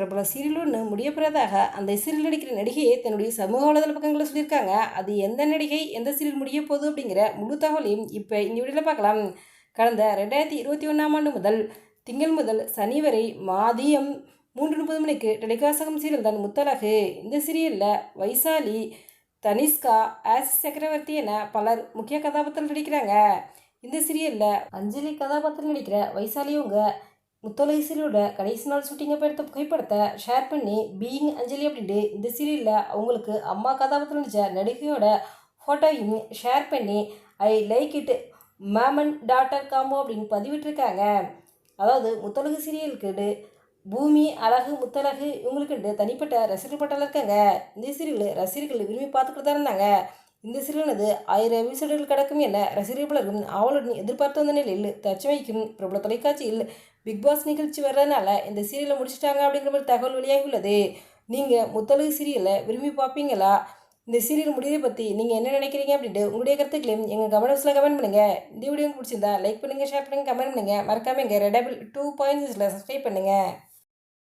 பிரபல சீரியல் ஒன்று அந்த சீரியல் நடிக்கிற நடிகையை தன்னுடைய சமூக வலைதள பக்கங்களில் சொல்லியிருக்காங்க. அது எந்த நடிகை எந்த சீரியல் முடிய போகுது அப்படிங்கிற முழு தகவலையும் இப்போ இந்த வீடியோவில் பார்க்கலாம். கடந்த ரெண்டாயிரத்தி இருபத்தி ஒன்றாம் ஆண்டு முதல் திங்கள் முதல் சனி வரை மாதியம் மூன்று முப்பது மணிக்கு டெலிகாசகம் சீரியல் தான் முத்தலகு. இந்த சீரியலில் வைசாலி தனிஷ்கா ஆஸ் சக்கரவர்த்தி என பலர் முக்கிய கதாபாத்திரம் நடிக்கிறாங்க. இந்த சீரியலில் அஞ்சலி கதாபாத்திரம் நடிக்கிற வைசாலியவங்க முத்தலை கடைசி நாள் ஷூட்டிங்கை எடுத்த புகைப்படத்தை ஷேர் பண்ணி பீயிங் அஞ்சலி அப்படின்ட்டு இந்த சீரியலில் அவங்களுக்கு அம்மா கதாபாத்திரம் நடித்த நடிகையோட ஃபோட்டோவையும் ஷேர் பண்ணி ஐ லைக் இட் மேமன் டாட்டர் காம்போ அப்படின்னு பதிவிட்டிருக்காங்க. அதாவது முத்தலகு சீரியலுக்கு பூமி அழகு முத்தழகு இவங்களுக்கு தனிப்பட்ட ரசிகர் பட்டாளம் இருக்காங்க. இந்த சீரியல் ரசிகர்கள் விரும்பி பார்த்துக்கிட்டு தான் இருந்தாங்க. இந்த சிறுவனது ஆயிரம் எபிசோடுகள் கிடக்கும் என ரசிகர்களும் அவளுடன் ஆவலுடன் எதிர்பார்த்து வந்த நிலையில் தச்சமைக்கும் பிரபல தொலைக்காட்சியில் பிக் பாஸ் நிகழ்ச்சி வர்றதுனால இந்த சீரியலை முடிச்சிட்டாங்க அப்படிங்கிற மாதிரி தகவல் வெளியாகி உள்ளது நீங்கள் முத்தழகு சீரியலை விரும்பி பார்ப்பீங்களா? இந்த சீரியல் முடிவை பற்றி நீங்கள் என்ன நினைக்கிறீங்க அப்படின்ட்டு உங்களுடைய கருத்துக்களையும் எங்கள் கமெண்ட்ஸில் கமெண்ட் பண்ணுங்கள் இந்த வீடியோ பிடிச்சிருந்தா லைக் பண்ணுங்கள் ஷேர் பண்ணுங்கள் கமெண்ட் பண்ணுங்கள் மறக்காமல் எங்கள் ரெடபிள் டூ பாயிண்ட்ஸில் சப்ஸ்கிரைப் பண்ணுங்கள்